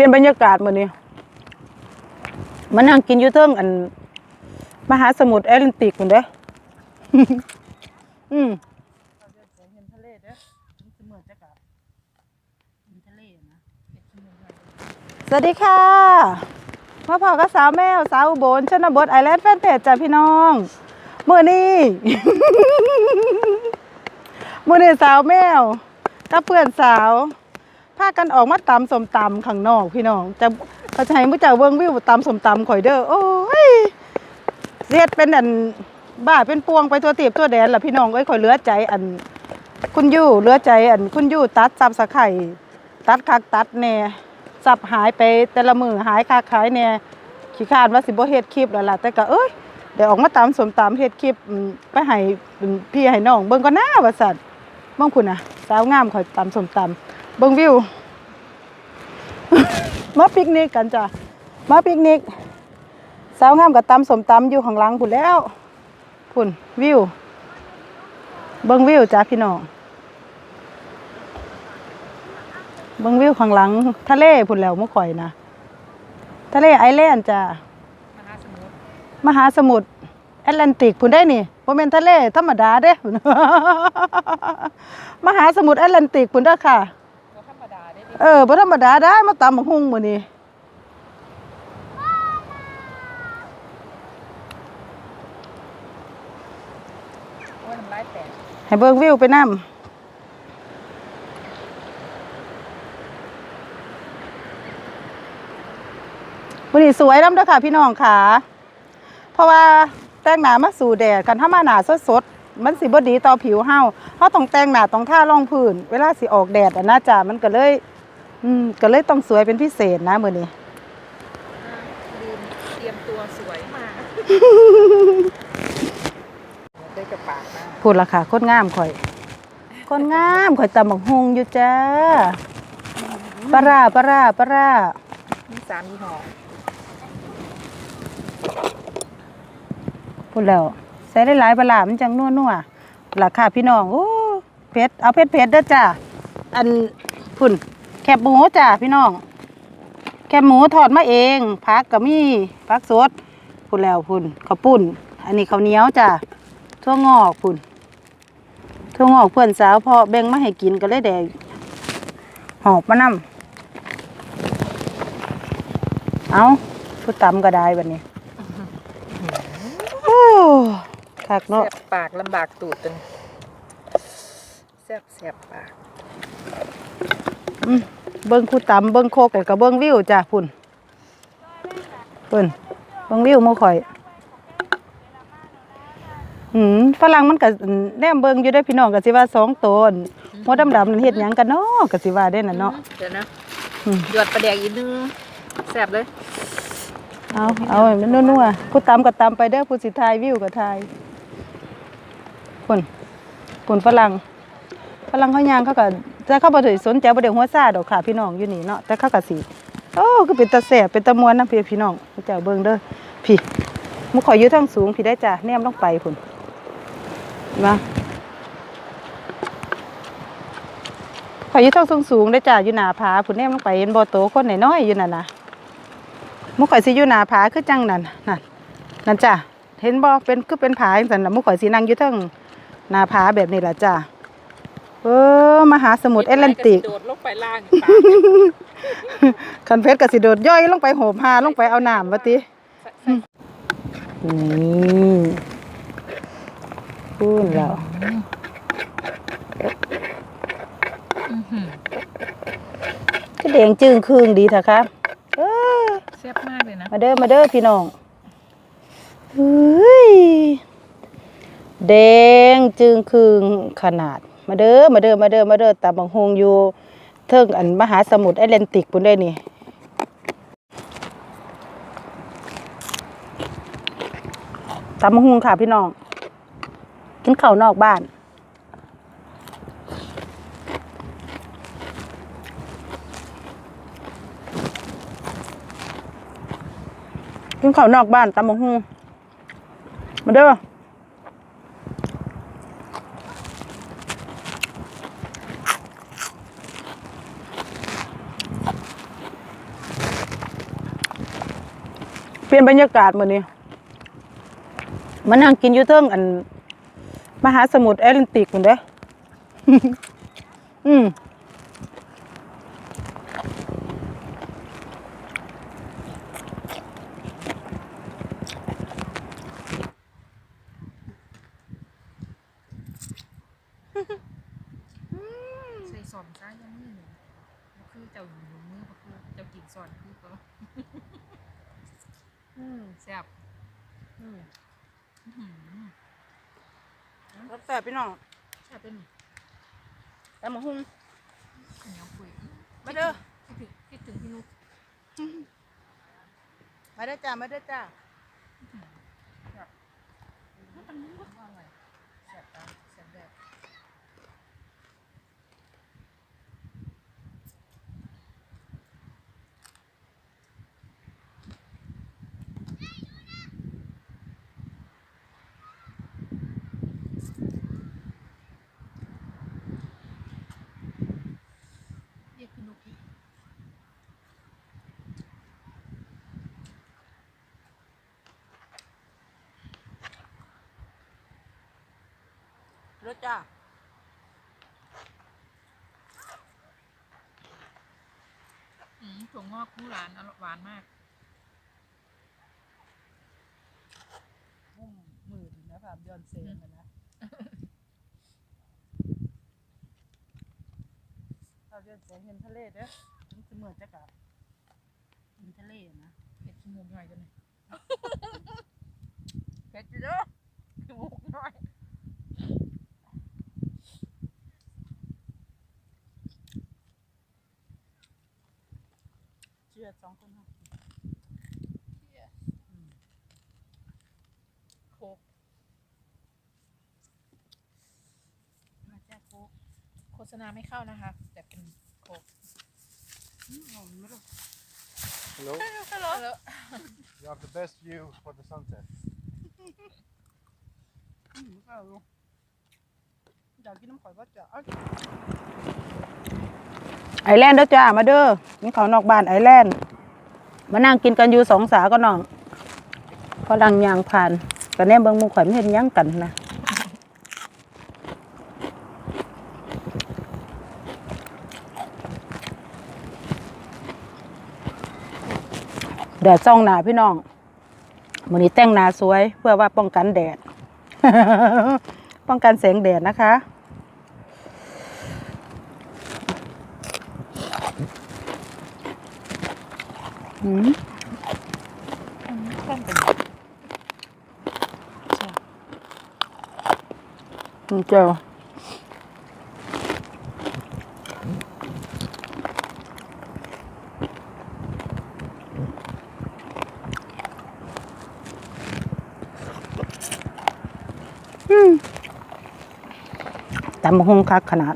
ลี่ยนบรรยากาศมื้อนี้มานั่งกินอยู่เทิงอัน มหาสมุทรแอตแลนติกพุ่นเด้อ อืมสวัสดีค่ะมาพอกับสาวแมวสาวอุบลชนบทไอแลนด์แฟนเพจจ้ะพี่น้องมื่อนี้ มื่อนี้สาวแมวกับเพื่อนสาว พากันออกมาตำสมตำข้างนอกพี่น้องจะเขาจะให้มุ้เจ้าเบิ้งวิวตำสมตำข่อยเด้อโอ้ยเรียดเป็นอันบ้าเป็นปวงไปตัวตีบตัวแดนล่ะพี่น้องเอ้ยข่อยเหลือใจอัน คุณยู่เหลือใจอัน คุณยู่ตัดซับสะไข่ตัดคักตัดแน่สับหายไปแต่ละมือหายคักหายแน่ขี้คานว่าสิบ่เฮ็ดคลิปแล้วล่ะแต่ก็เอ้ยเดี๋ยวออกมาตามสมตามเฮ็ดคลิปไปให้พี่ให้น้องเบิ่งก็น่าว่าซั่นเบิ่งคุณน่ะสาวงามข่อยตามสมตำ เบิ่งวิว มาปิกนิกกันจ้ะ มาปิกนิก สาวงามกับตำสมตำอยู่ข้างหลังพุ่นแล้วพุ่นวิว เบิ่งวิวจ้าพี่น้อง เบิ่งวิวข้างหลังทะเลพุ่นแล้วเมื่อข่อยนะ ทะเลไอแลนด์จ้ามหาสมุทรแอตแลนติกพุ่นได้นี่บ่แม่นทะเลธรรมดาเด้ มหาสมุทรแอตแลนติกพุ่นเด้อค่ะ เออบ่ธรรมดาได้มาตำบักหุ่งมื้อนี้ให้เบิ่งวิวไปนํมื้อนี้สวยนำเด้อค่ะพี่น้องค่ะ เพราะว่าแต่งหน้ามาสู่แดดกันถ้ามาหนาสดๆ มันสิบดีต่อผิวเฮาเฮาต้องแต่งหน้าต้องทารองพื้น เวลาสิออกแดดอะนะจ้ะมันก็เลย อืมก็เลยต้องสวยเป็นพิเศษนะมื้อนี้ลืมเตรียมตัวสวยมากได้กระปากนะพูดละค่ะคนงามข่อยคนงามข่อยตำบักฮงอยู่จ้าปลาร้าปลาร้าปลาร้ามีสามยี่ห้อพูดแล้วใส่ได้หลายปลาร้ามันจังนัวนัวๆราคาพี่น้องโอ้เผ็ดเอาเผ็ดเผ็ดเด้อจ้าอันพุ่นแค บหมูจ้าพี่น้อง แคบหมูทอดมาเองผักก็มีผักสดพุ่นแล้วพุ่นข้าวปุ้น อันนี้ข้าวเหนียวจ้าทั่วงอกพุ่นทั่วงอกเพื่อนสาวพอแบ่งมาให้กินก็เลยแดงหอบมานำเอาผู้ตำก็ได้บัดนี้โอ้คักเนาะแสบปากลำบากตูดจนแสบแสบปาก อืม เบิ้งผู้ตำเบิ้งโคกแล้วก็เบิ้งวิวจ้ะพุ่นพุ่นเบิ้งวิวหมู่ข่อยอืมฝรั่งมันก็แนมเบิ้งอยู่ได้อพี่น้องก็สิว่าสองตนหัวดำๆนั่นเฮ็ดหยังกันเนาะก็สิว่าได้น่ะเนาะเดี๋ยวนะอืมหยอดปลาแดกอีกนึงแสบเลยเอาเอาให้มันนัวๆผู้ตำก็ตำไปเด้อผู้สิถ่ายวิวก็ถ่ายพุ่นพุ่นฝรั่ง ฝรั่งเขายางเขาก็แต่เขาบ่ได้สนใจบ่ได้หัวซาดอกค่ะพี่น้องอยู่นี่เนาะแต่เขาก็สิโอ้คือเป็นตาแสบเป็นตะมวนนะพี่พี่น้องเจ้าเบิ่งเด้อพี่มุขอยอยู่ทางสูงพี่ได้จ้ะแนมลงไปพุ่นเห็นบ่ข่อยอยู่ทางสูงสูงได้จ้ะอยู่หน้าผาพุ่นแนมลงไปเห็นบ่โตคนน้อยๆอยู่นั่นน่ะมุขข่อยสิอยู่หน้าผาคือจังนั่นนั่นนั่นจ้ะเห็นบ่เป็นคือเป็นผาจังซั่นน่ะมุขข่อยสินั่งอยู่เทางหน้าผาแบบนี้ล่ะจ้ะ เออมหาสมุทรแอตแลนติก โดดลงไปล่างคันเพชรกสิโดดย่อยลงไปโหมหาลงไปเอาน้ำวะตินี่พูนแล้วก็แดงจึงครึ่งดีเถอะครับเออแซ่บมากเลยนะมาเด้อมาเด้อพี่น้องเฮ้ยแดงจึงครึ่งขนาด มาเด้อมาเด้อมาเด้อมาเด้อตาบังฮงอยู่เทิงอันมหาสมุทรแอตแลนติกปุ่นได้นี่ตำมะฮุงค่ะพี่น้อง กินข้าวนอกบ้าน กินข้าวนอกบ้านตำมะฮุงมาเด้อ เปลี่ยนบรรยากาศมื้อนี้มานั่งกินอยู่เทิงอัน มหาสมุทรแอตแลนติกพุ่นเด้ออืมใส่สอนซ้ายยังนี่หนึ่งคือเจ้าอยู่มือคือเจ้ากินสอนคือก็ อืมแซ่บอืมอื้อหือรสแซ่บพี่น้องแซ่บเป็นแต่หมูหุ้งเหนียวคุยมาเด้อคิดถึงคิดถึงพี่นุ๊กมาเด้อจ้ามาเด้อจ้าว่าอะไรแซ่บตาแซ่บแบบ เรียกพี่นุ๊กอีก รสจ้าอืมถั่วงอกคู่ร้านอร่อยหวานมากหุ้มมือถึงนะแบบย้อนเซนนะนะเราย้อนเซนเห็นทะเลเด้อมันจะเหมือนจะกับเห็นทะเลนะเผ็ดขี้มูกหน่อยกันเลยเผ็ดอยู่เด้อขี้มูกหน่อย เชื่ อสองคนค่ะโค้กมาแจ้โค้กโฆษณาไม่เข้านะคะ แต่เป็นโค้กอืมหอมไหมล่ะ Hello. ฮัลโหล You have the best view for the sunset. อืมก็รู้อยากกินน้ำข่อยก็จะเอาไอแลนด์เด้อจ้า มาเด้อนี่เขานอกบ้านไอแลนด์ มานั่งกินกันอยู่สองสาก็น้องพอดังยางผ่านก็แน่เบิ่งมูข่อยไม่เห็นยั้งกันนะแดดส่องหนาพี่น้องวันนี้แต่งหนาสวย เพื่อว่าป้องกันแดด ป้องกันแสงแดดนะคะ อืมเป็นอืมเจ้าอืมแต่มะฮงคักขนาด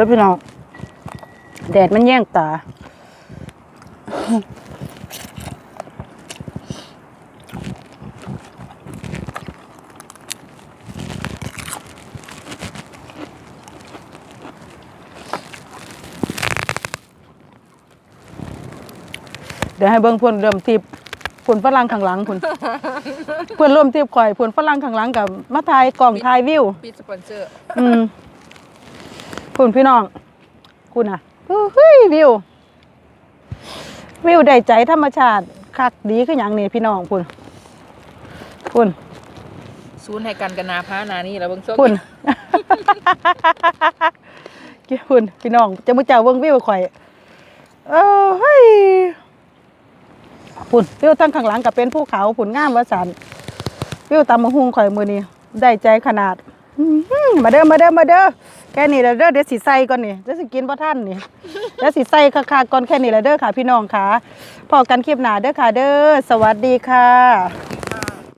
ดี๋ยวพี่น้อง แดดมันแย่งตา เดี๋ยวให้เบิ่งเพื่อนเริ่มทิพเพื่อนฝรั่งข้างหลังคุณ เพื่อนร่วมทิพข่อยเพื่อนฝรั่งข้างหลังกับมาถ่ายกล่องถ่ายวิว ปิดสปอนเซอร์ อืม คุณพี่น้อง คุณอะเฮ้ยวิว วิวได้ใจธรรมชาติ คักดีขึ้นอหย่างนี้พี่น้องคุณคุณศูนย์ให้กันกันนาพานานี่แล้วเบิ่งส้มคุณคุณพี่น้องจะมุเจ้าเบิ่งวิวข่อย เออเฮ้ยคุณวิวทั้งข้างหลังกับเป็นภูเขาผุนงามวสันวิวตามมะฮุงข่อยมือนี้ได้ใจขนาดอื้อหือมาเด้อมาเด้อมาเด้อแค่นี้แหละเด้อเดี๋ยวสิใส่ก่อนนี่เดี๋ยวสิกินบ่ท่านนี่เดี๋ยวสิใส่คักๆก่อนแค่นี้แหละเด้อค่ะ พี่น้องค่ะพอกันคลิปหน้าเด้อค่ะ เด้อสวัสดีค่ะ